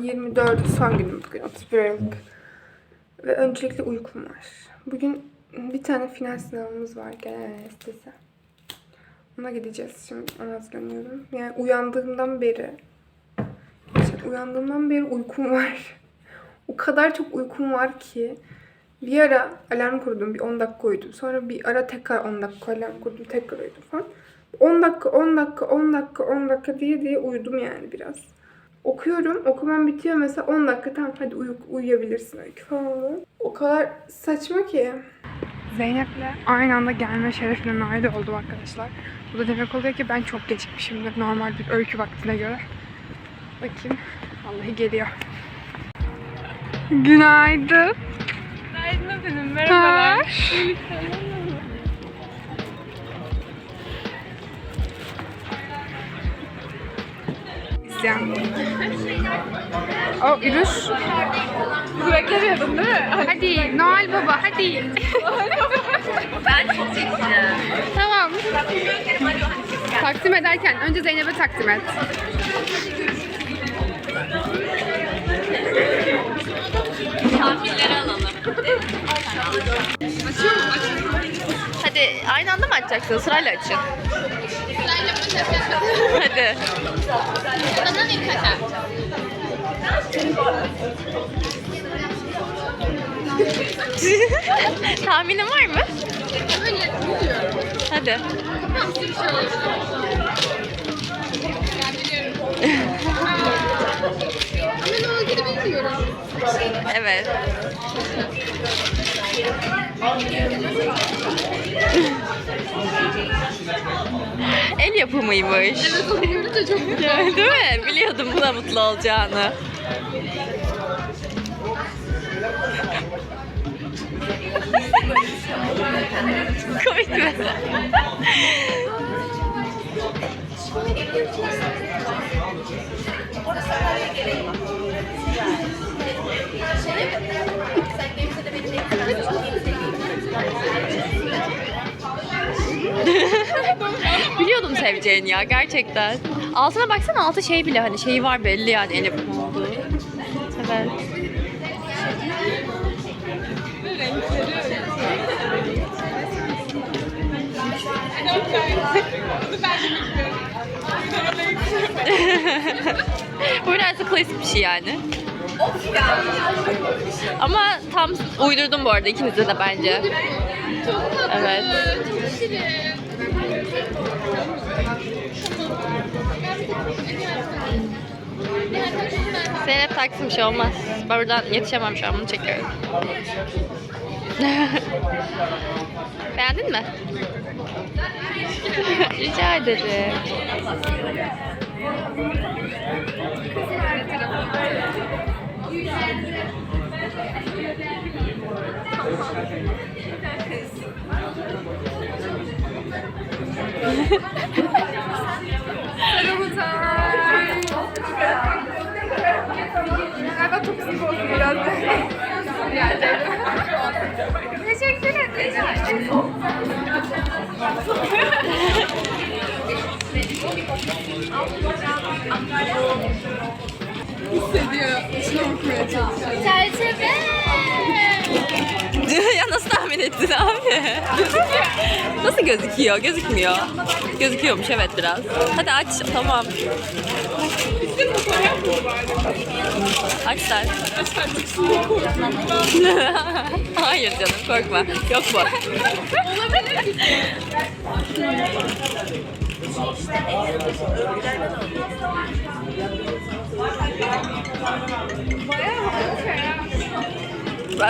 24 son günüm bugün 31 Aralık. Ve öncelikle uykum var. Bugün bir tane final sınavımız var genel anestezi. Ona gideceğiz şimdi. Ona hazırlanıyorum. Yani uyandığımdan beri gerçekten uyandığımdan beri uykum var. O kadar çok uykum var ki bir ara alarm kurdum. Bir 10 dakika uyudum. Sonra bir ara tekrar 10 dakika alarm kurdum. Tekrar uyudum falan. 10 dakika, 10 dakika, 10 dakika, 10 dakika diye diye uyudum yani biraz. Okuyorum. Okumam bitiyor mesela 10 dakika tamam hadi uyu, uyuyabilirsin öykü falan oluyor. O kadar saçma ki. Zeynep'le aynı anda gelme şerefine nail oldum arkadaşlar. Bu da demek oluyor ki ben çok gecikmişimdir normal bir öykü vaktine göre. Bakayım. Vallahi geliyor. Günaydın. Günaydın efendim, Ha. İsyan. O Ürüş. Beklemiyordun değil mi? Hadi Noel Baba hadi. Ben çok çekeceğim. tamam. Takdim ederken önce Zeynep'e takdim et. Tahminleri alalım. Hadi aynı anda mı açacaksın? Sırayla açın. Hadi. Tahminin var mı? Hadi. Evet. El yapımıymış. Evet onu görünce çok mutlu Değil mi? Biliyordum buna mutlu olacağını. Komik mi? Biliyordum seveceğini ya gerçekten. Altına baksana altı şey bile hani şeyi var belli yani el yapımı olduğu. Evet. Bu biraz klasik bir şey yani. Ama tam uydurdum bu arada ikinize de bence. Evet. Zeynep Taksim bir şey olmaz. Ben buradan yetişemem şu an bunu çekiyorum. Beğendin mi? Rica ederim. Galiba çok sık oldu biraz. Teşekkür ederim. Hissediyor. İçine okumaya çalışıyor. Çerçeve. ya nasıl tahmin ettin abi? nasıl gözüküyor? Gözükmüyor. Gözüküyormuş evet biraz. Hadi aç tamam. Aç sen. Hayır canım korkma. Yok bu.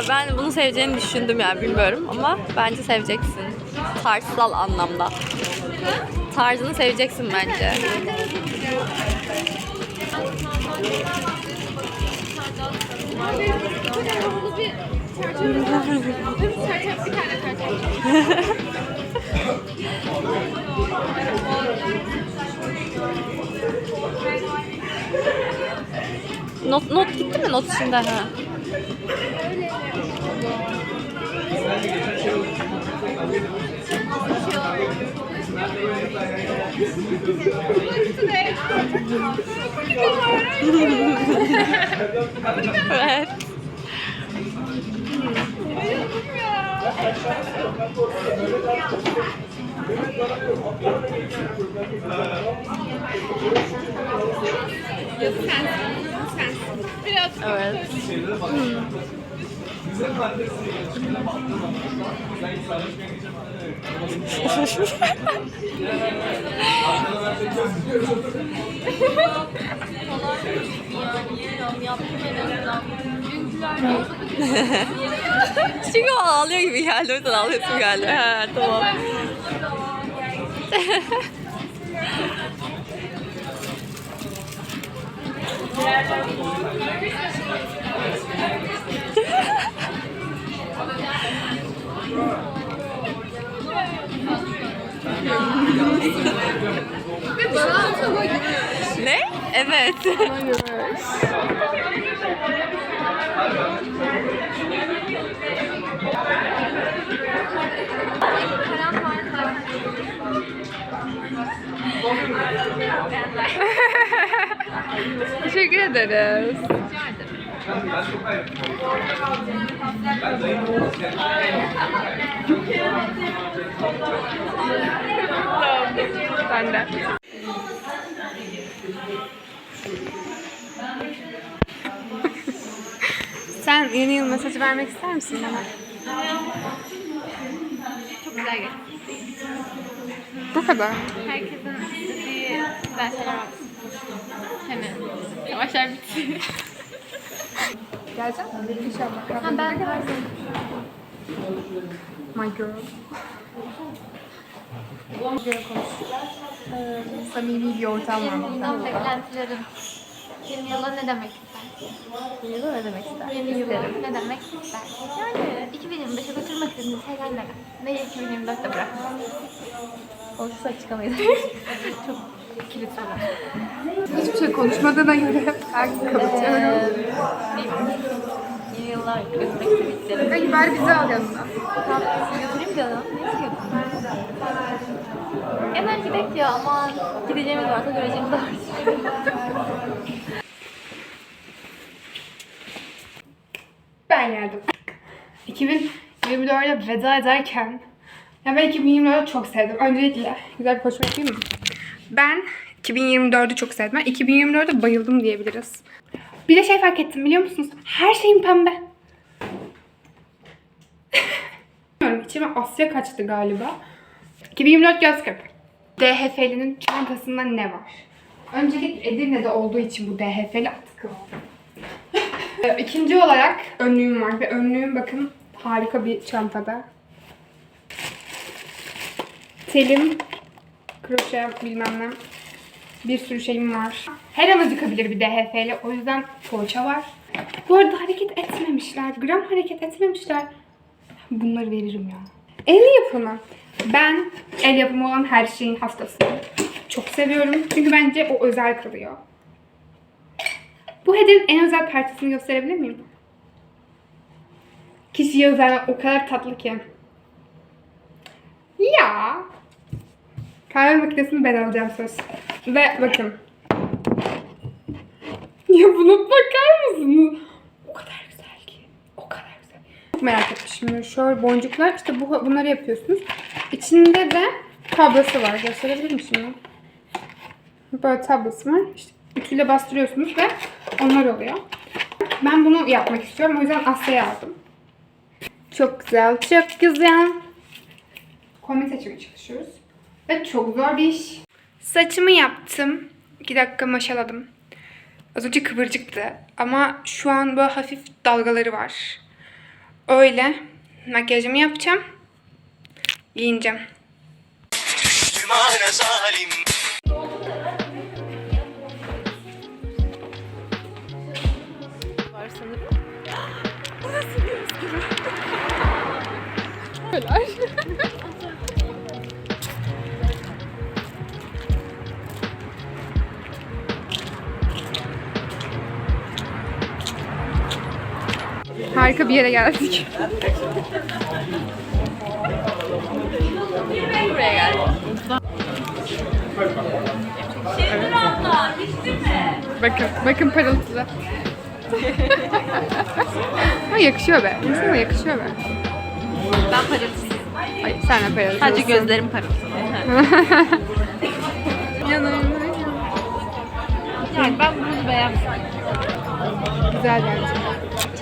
Ben, bunu seveceğini düşündüm yani bilmiyorum ama bence seveceksin. Tarzsal anlamda. Tarzını seveceksin bence. Not, not gitti mi not içinde? Ha. Evet. Evet. Çünkü o ağlıyor gibi geldi. O yüzden ağlıyorsun geldi. Ha, tamam. ne? Evet. Teşekkür ederiz. Ben de. Sen yeni yıl mesajı vermek ister misin bana? Çok güzel geçti. Bu kadar. Herkesin istediği dersler var. Hemen. Yavaşlar bitti. Geleceğim. İnşallah. Ha ben tarzım. My girl. Samimi bir ortam var. Yeni yıldan beklentilerim. Yeni yıla ne demek ister? Yeni yıla ne demek ister? Yeni yıla ne demek ister? Yani 2025'e götürmek istediğiniz şeyler neler? Neyi 2024'te bırakmak? Olursa açıklamayız. Çok kilit soru. Hiçbir şey konuşmadığına göre ben kapatıyorum. Yeni yıllar götürmek istediklerim. Hayır bari bizi al yanına. Götüreyim canım. Ne istiyorsun? Hemen gidelim ya aman. Gideceğimiz varsa göreceğimiz var. Ben geldim. 2024'e veda ederken ya ben 2024'ü çok sevdim. Öncelikle güzel bir konuşma yapayım mı? Ben 2024'ü çok sevdim. Ben 2024'e bayıldım diyebiliriz. Bir de şey fark ettim biliyor musunuz? Her şeyim pembe. Bilmiyorum içime Asya kaçtı galiba. 2024 göz kırpı. DHF'linin çantasında ne var? Öncelik Edirne'de olduğu için bu DHF'li atkı İkinci olarak önlüğüm var ve önlüğüm bakın harika bir çantada. Telim, kroşe bilmem ne. Bir sürü şeyim var. Her an acıkabilir bir DHF'li. O yüzden poğaça var. Bu arada hareket etmemişler. Gram hareket etmemişler. Bunları veririm ya. El yapımı. Ben el yapımı olan her şeyin hastasıyım. Çok seviyorum. Çünkü bence o özel kılıyor. Bu hediyenin en özel parçasını gösterebilir miyim? Kişiye özel o kadar tatlı ki. Ya. Kahve makinesini ben alacağım söz. Ve bakın. Ya buna bakar mısınız? O kadar güzel ki. O kadar güzel. Çok merak etmişim. Şöyle boncuklar. işte bu, bunları yapıyorsunuz. İçinde de tablası var. Gösterebilir şimdi? Böyle tablası var. İşte ütüyle bastırıyorsunuz ve onlar oluyor. Ben bunu yapmak istiyorum. O yüzden Asya'ya aldım. Çok güzel, çok güzel. Kombin seçmeye çalışıyoruz. Ve çok zor bir iş. Saçımı yaptım. 2 dakika maşaladım. Az önce kıvırcıktı. Ama şu an böyle hafif dalgaları var. Öyle. Makyajımı yapacağım. Giyineceğim. Var sanırım. Harika bir yere geldik. Buraya geldim. Bakın, bakın parıltılı. Ama yakışıyor be. İnsana yakışıyor be. Ben parıltıyım. Ay sen de paralısın. Sadece gözlerim parıltı. Yanımda. Yani ben bunu beğendim. Güzel bence.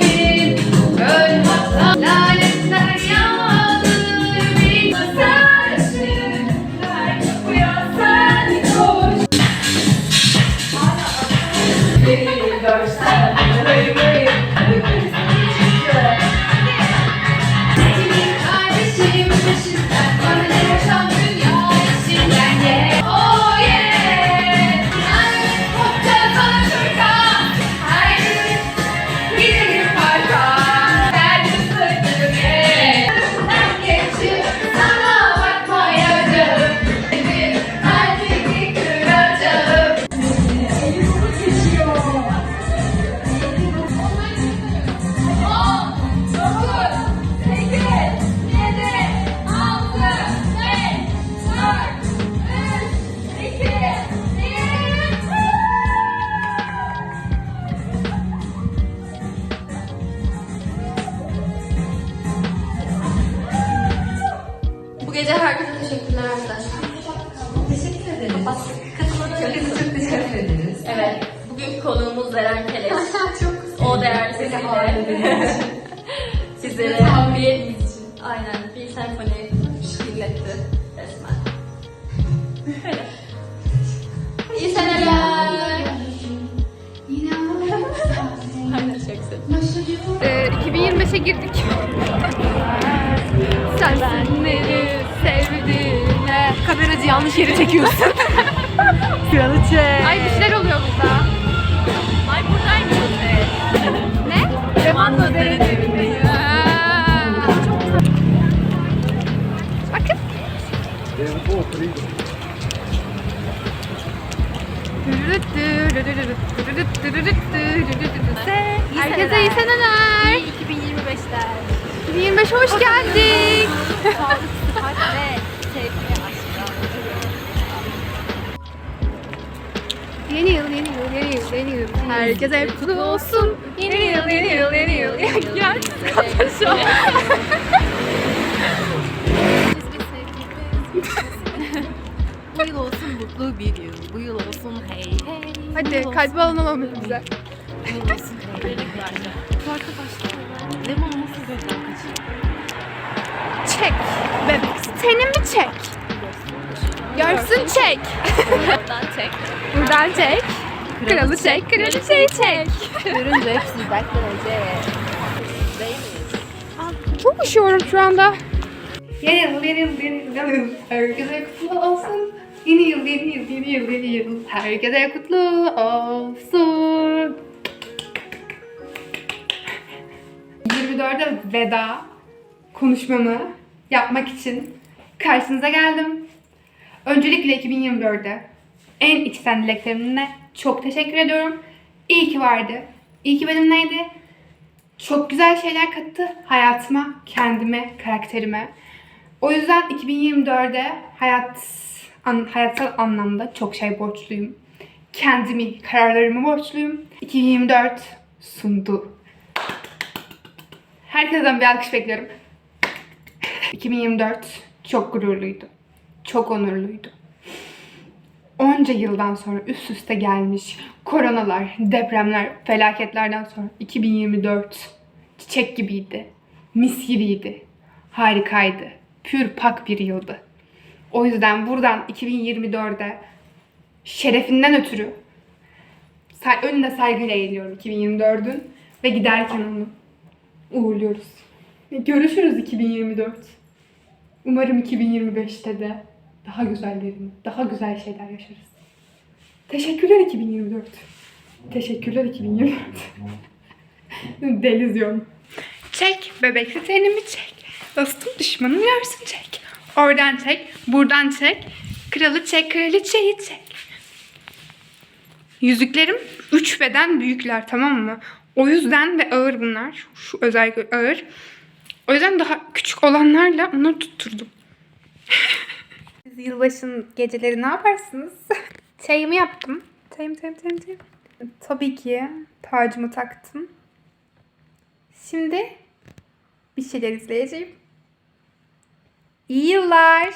Bu gece herkese teşekkürler arkadaşlar. Teşekkür ederiz. Katıldığınız için çok teşekkür ederiz. Evet. Bugün konuğumuz Eren Keleş. çok O değerli sesiyle. Sizlere bir, aynen bir senfoni dinletti resmen. Öyle. İyi seneler. Aynen çok sevdim. Ee, 2025'e girdik. Yanlış yere çekiyorsun. Kralı çek. Ay bir şeyler oluyor burada. Ay buradaymış. Ne? Remando dereceyim. Bakın. Herkese iyi seneler. 2025'ler. 2025 hoş geldik. yeni yıl. Herkese kutlu olsun. Yeni yıl, yeni yıl, yeni yıl. Gel, katla şu an. Bu yıl olsun mutlu bir yıl. Bu yıl olsun hey hey. Hadi kalbi alalım bize. Bu yıl olsun hey. Arkadaşlar ne maması gözden kaçıyor. Çek. Bebek. Senin mi çek? Görsün çek. Oradan çek. Buradan çek. Kralı çek, kraliçeyi çek. Görünce hepsi miyiz? Çok üşüyorum şu anda. Yeni yıl, yeni yıl, yeni yıl. Herkese kutlu olsun. Yeni yıl, yeni yıl, yeni yıl, yeni yıl. Herkese kutlu olsun. 24'e veda konuşmamı yapmak için karşınıza geldim. Öncelikle 2024'de en içten dileklerimle çok teşekkür ediyorum. İyi ki vardı. İyi ki benimleydi. Çok güzel şeyler kattı hayatıma, kendime, karakterime. O yüzden 2024'de hayat an, hayatsal anlamda çok şey borçluyum. Kendimi, kararlarımı borçluyum. 2024 sundu. Herkesten bir alkış bekliyorum. 2024 çok gururluydu. Çok onurluydu. Onca yıldan sonra üst üste gelmiş koronalar, depremler, felaketlerden sonra 2024 çiçek gibiydi. Mis gibiydi. Harikaydı. Pür pak bir yıldı. O yüzden buradan 2024'e şerefinden ötürü önünde saygıyla eğiliyorum 2024'ün ve giderken onu uğurluyoruz. Görüşürüz 2024. Umarım 2025'te de daha güzellerini, daha güzel şeyler yaşarız. Teşekkürler 2024. Teşekkürler 2024. Delizyon. Çek bebekli tenimi çek. Dostum düşmanım görsün çek. Oradan çek, buradan çek. Kralı çek, kraliçeyi çek. Yüzüklerim üç beden büyükler tamam mı? O yüzden ve ağır bunlar. Şu özellikle ağır. O yüzden daha küçük olanlarla onları tutturdum. Yılbaşın geceleri ne yaparsınız? Çayımı yaptım. Çayım, çayım, çayım, çayım. Tabii ki tacımı taktım. Şimdi bir şeyler izleyeceğim. İyi yıllar.